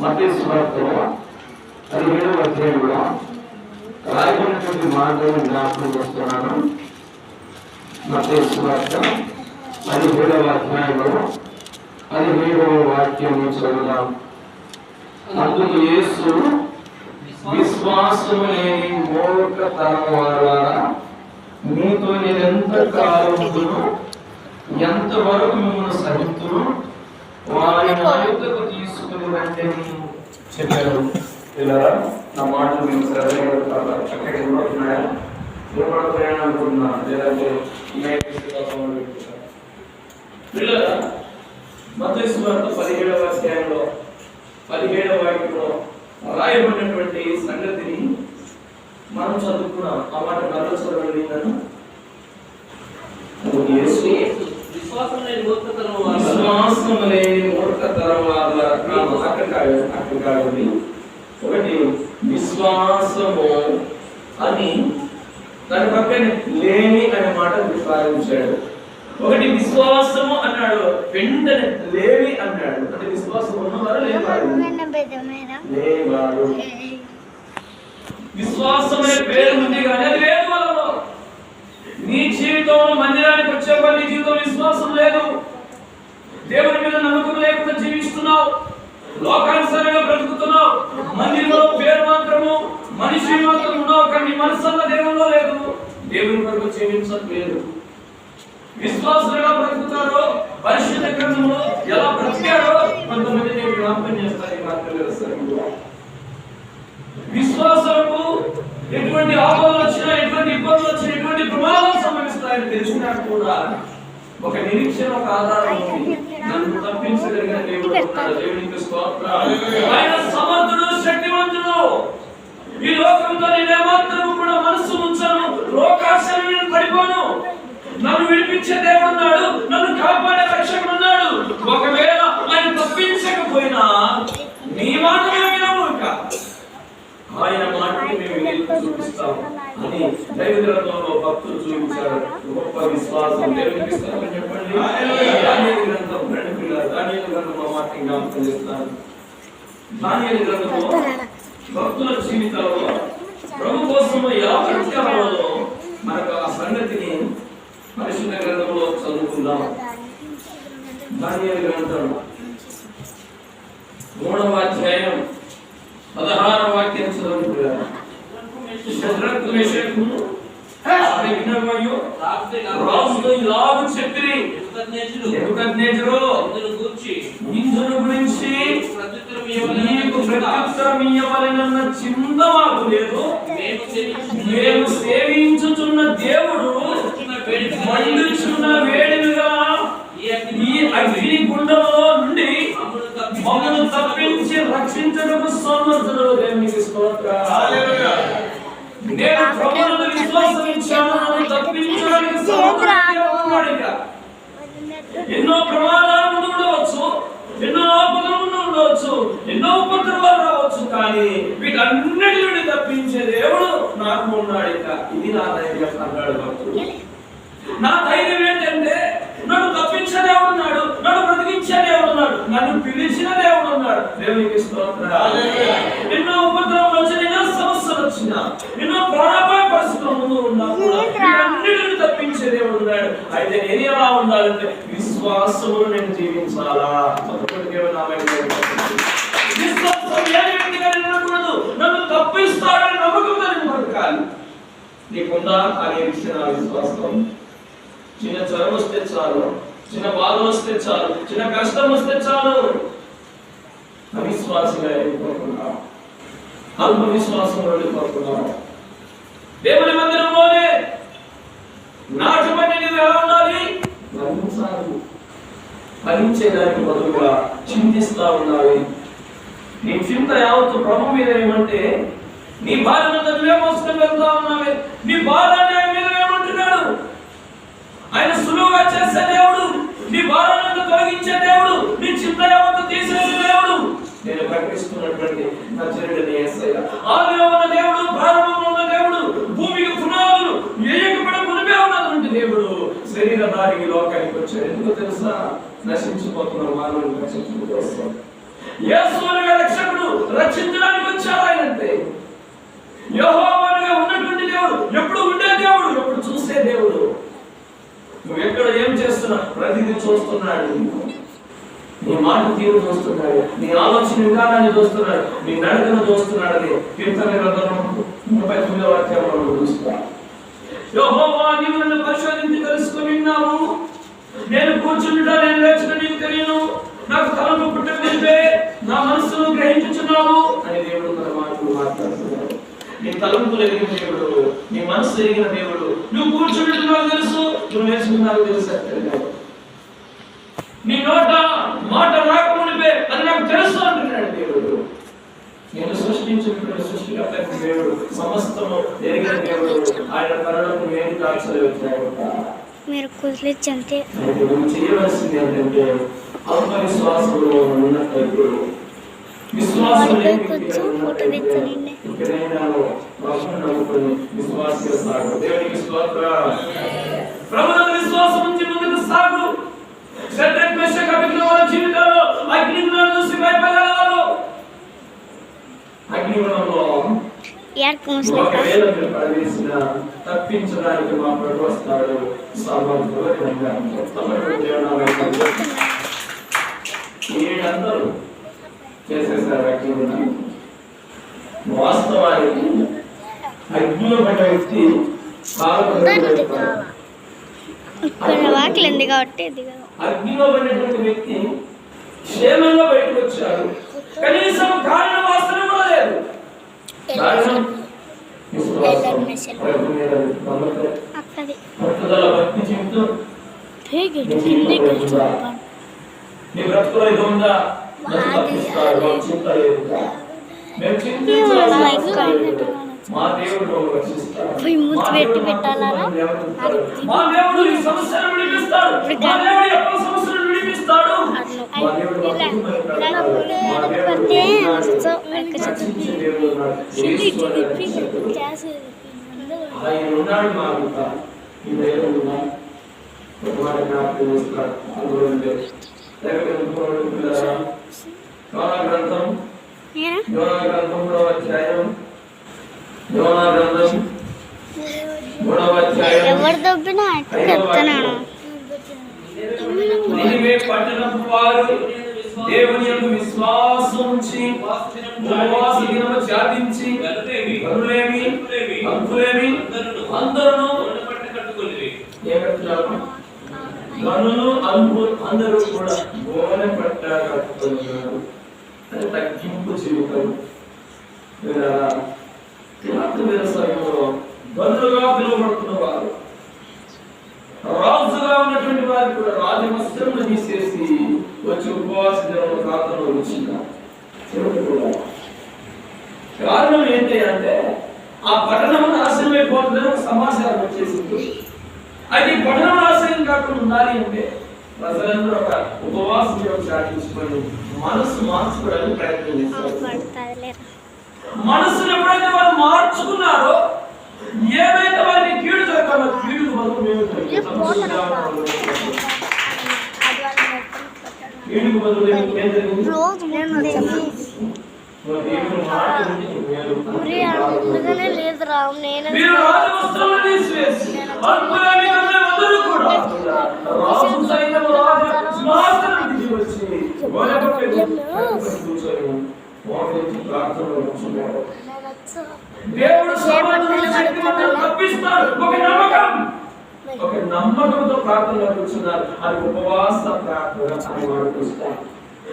మతేశ్వరతో పదిహేడవ అధ్యాయంలో రాయబడినటువంటి మాటలను జ్ఞాపకం చేస్తున్నాను. మతేశ్వరత పదిహేడవ అధ్యాయంలో పదిహేడవ వాక్యం చదువుదాం. అందుకు యేసు విశ్వాసము లేని మూర్ఖ వారా మీతో నేను ఎంత కాలమును ఎంతవరకు మిమ్మల్ని సహితును వారి నా యుద్ధకు చెప్పారు. పిల్లరా నా మాటలు మేము శ్రద్ధ చక్కగా వినబడుతున్నాయా వినపడుతున్నాయని అనుకుంటున్నాను లేదంటే పిల్లరా మతేశ్వరంతో పదిహేడవ అధ్యాయంలో పదిహేడవ వాక్యంలో రాయబడినటువంటి సంగతిని మనం చదువుకున్నాం. ఆ మాట మరో చదవండి. నన్ను విశ్వాసం లేని మూర్ఖతనం వల్ల విశ్వాసం లేని మూర్ఖతరం వాళ్ళ కాదు అక్కడ కాదు అక్కడ ఒకటి విశ్వాసము అని దాని పక్కన లేని అనే మాట ప్రతిపాదించాడు ఒకటి విశ్వాసము అన్నాడు. వెంటనే లేవి అన్నాడు. అంటే విశ్వాసం ఉన్నవారు లేవారు లేవారు విశ్వాసం అనే పేరు ఉంది కానీ అది లేదు వాళ్ళలో. నీ జీవితంలో మందిరానికి వచ్చేవారు నీ జీవితంలో విశ్వాసం లేదు. దేవుని మీద నమ్మకం లేకుండా జీవిస్తున్నావు. లోకానుసారంగా బ్రతుకుతున్నావు. మందిరంలో పేరు మాత్రము మనిషి మాత్రం ఉన్నావు కానీ నీ మనసన్న దేవుల్లో లేదు. దేవుని కొరకు జీవించడం లేదు. విశ్వాసులుగా బ్రతుకుతారో పరిశుద్ధ గ్రంథంలో ఎలా బ్రతికారో కొంతమంది నేను జ్ఞాపకం చేస్తాను ఈ మాత్రం తెలుస్తారు ఎటువంటి ఆపదలు వచ్చినా ఎటువంటి ఇబ్బందులు వచ్చినా ఎటువంటి ప్రమాదాలు సంభవిస్తాయని తెలిసినా కూడా ఒక నిరీక్షణ ఒక ఆధారం ఉంది. నన్ను తప్పించగలిగిన దేవుడు ఉన్నాడు. దేవునికి స్తోత్రం. ఆయన సమర్థుడు శక్తివంతుడు. ఈ లోకంలో నేను ఏమాత్రం కూడా మనసు ఉంచను. లోకాశలు నేను పడిపోను. నన్ను విడిపించే దేవుడు ఉన్నాడు. నన్ను కాపాడే రక్షకుడు ఉన్నాడు. ఒకవేళ ఆయన తప్పించకపోయినా నీ మాట వినము ఇంకా. ఆయన మాటని మేము ఎత్తి చూపిస్తాం అని దైవ గ్రంథంలో భక్తులు చూపించారు. గొప్ప విశ్వాసం దేవునికి స్తోత్రం చెప్పండి దానియేలు గ్రంథం రెండు పిల్లలు దానియేలు గ్రంథంలో మాట జ్ఞాపకం చేస్తాను దానియేలు గ్రంథంలో భక్తుల జీవితంలో ప్రభు కోసం ఎలా మనకు ఆ సంగతిని పరిశుద్ధ గ్రంథంలో చదువుకుందాం. దానియేలు గ్రంథం రాజులు ఇలాగు చెప్పిరి. నెబుకద్నెజరు నెబుకద్నెజరు ఇందును గూర్చి ఇందును గురించి ప్రత్యుత్తరం నీకు ఇవ్వవలెనన్న ప్రత్యుత్తరం ఇయ్యవలెనన్న చింత మాకు లేదు. మేము సేవించుచున్న మేము సేవించుచున్న దేవుడు మండుచున్న వేడిగా ఉన్నాడు ఇక. ఇది నా ధైర్యం అన్నాడు భక్తుడు. నా ధైర్యం ఏంటంటే నన్ను తప్పించే దేవుడు ఉన్నాడు నన్ను బ్రతికించే దేవుడు ఉన్నాడు నన్ను పిలిచిన దేవుడు ఉన్నాడు. దేవునికి స్తోత్రం ఎన్నో ఉపద్రవాలు వచ్చిన ఎన్నో సమస్యలు వచ్చిన ఎన్నో ప్రాణాపాయ పరిస్థితుల ముందు ఉన్నా కూడా వీటన్నిటిని తప్పించే దేవుడు ఉన్నాడు. అయితే నేను ఎలా ఉండాలంటే విశ్వాసమును నేను జీవించాలా? నీకుందా అనే విషయం నా విశ్వాసం. చిన్న జ్వరం వస్తే చాలు చిన్న బాధ వస్తే చాలు చిన్న కష్టం వస్తే చాలు. అవిశ్వాసంగా వెళ్ళిపోకుండా అల్ప విశ్వాసం వెళ్ళిపోకుండా దేవుని మందిరంలోనే నాటుబడి నువ్వు ఎలా ఉండాలి? భరించాలి భరించేదానికి బదులుగా చింతిస్తా ఉండాలి. నీ చింత యావత్తు ప్రభు మీద ఏమంటే నీ భార్యను నువ్వే మోసుకొని వెళ్తా ఉన్నావే. నీ భార్యని ఆయన మీద ఏమంటున్నాడు ఆయన సులువుగా చేసే దేవుడు నీ భారాలను తొలగించే దేవుడు నీ చింత యావత్తు తీసేసే దేవుడు. నేను ప్రకటిస్తున్నటువంటి నా చెరుడిని ఆదిలో ఉన్న దేవుడు ప్రారంభంలో ఉన్న దేవుడు భూమికి పునాదులు ఏయకపడ మునిపే ఉన్నటువంటి దేవుడు. శరీరధారికి లోకానికి వచ్చాడు. ఎందుకు తెలుసా? నశించిపోతున్న రక్షించడం కోసం. యేసు రక్షకుడు రక్షించడానికి వచ్చాడు ఆయన అంతే యెహోవాగా ఉన్నటువంటి దేవుడు ఎప్పుడు ఉండే దేవుడు? ఎప్పుడు చూసే దేవుడు. నువ్వు ఎక్కడ ఏం చేస్తున్నా ప్రతిదీ చూస్తున్నాడు. నీ మాట తీరు చూస్తున్నాడు. నీ ఆలోచన విధానాన్ని చూస్తున్నాడు. నీ నడకను చూస్తున్నాడు. అది కీర్తన గ్రంథం ముప్పై తొమ్మిదో వాక్యంలో మనం యహోవా నీవు నన్ను పరిశోధించి తెలుసుకుని నేను కూర్చుంటా నేను లేచిన నీకు తెలియను. నాకు తలంపు పుట్టిన తలంపులు ఎరిగిన దేవుడు నీ మనస్సు ఎరిగిన దేవుడు. నువ్వు కూర్చుంటే నాకు తెలుసు నువ్వు వేసుకున్నావు తెలుసు. నీ నోట మాట రాకమునిపే అది నాకు తెలుసు అంటున్నాడు దేవుడు. నేను సృష్టించినటువంటి సృష్టికర్త దేవుడు సమస్తము ఎరిగిన దేవుడు. ఆయన కరుణకు నేను దాచలే వచ్చాడు మీరు నువ్వు చేయవలసింది ఏంటంటే అల్ప విశ్వాసంలో ఉన్నట్లయితే విశ్వాసం లేని వ్యక్తి సాగు దేవునికి విశ్వాసం ముందుకు సాగు అభిజ్ఞాన జీవితంలో అగ్నిగుణం చూసి అగ్నిగుణంలో ఒకవేళ మీరు ప్రవేశిన తప్పించడానికి మా ప్రభు వస్తాడు సమర్థులంగా ఏడందరూ చేసేసారు వాస్తవానికి అగ్నిలో పడ్డ వ్యక్తి కాబట్టి. అగ్నిలో పడినటువంటి వ్యక్తి క్షేమంగా బయటకు వచ్చాడు. కనీసం కారణ వాసన కూడా లేదు. నీ బ్రతుకులో ఇది ఉందా నన్ను తప్పిస్తాడు. మాకు చింత లేదు మేము చింతించాల్సిన మా పెట్టి పెట్టాలా? గ్రంథం. నేనా యోనా ఎవరు దొబ్బినా చెప్తున్నాను. పట్టణపు వారు దేవుని విశ్వాసం ఉంచి ఉపవాస దినము చాటించి అంకులేమి అందరూ గనులు అంకు అందరూ కూడా గోనె పట్ట కట్టుతున్నారు అది తగ్గింపు జీవితం. వ్యవసాయంలో గనులుగా పిలువబడుతున్న వారు ఉన్నటువంటి వారు కూడా రాజవస్త్రములు తీసేసి వచ్చి ఉపవాస దినములు ప్రార్థనలో ఉంచున్నారు కారణం ఏంటి అంటే ఆ పట్టణం నాశనం అయిపోతుందని ఒక సమాచారం వచ్చేసింది. అది పట్టణం నాశనం కాకుండా ఉండాలి అంటే ప్రజలందరూ ఒక ఉపవాస దినం సాధించుకొని మనసు మార్చుకోవడానికి ప్రయత్నం చేస్తారు. మనసును ఎప్పుడైతే వాళ్ళు మార్చుకున్నారో ఏమైతే వారికి కీడు జరగాలో కీడు బదులు మేము కీడుకు బదులు ఏం జరిగింది? రోజు. అందుకనే లేదు నేను మీరు రాజవస్త్రములు తీసివేసి అల్పులైన అందరూ కూడా రాజు సైతం రాజు సింహాసనం దిగి వచ్చి గోడపట్టి కూర్చొని మోకరించి ప్రార్థనలో కూర్చున్నారు. దేవుడు సమర్థులను శక్తిమంతులను తప్పిస్తాడు ఒక నమ్మకం. ఒక నమ్మకంతో ప్రార్థనలో కూర్చున్నారు. అది ఉపవాస ప్రార్థన అని వాడు చూస్తారు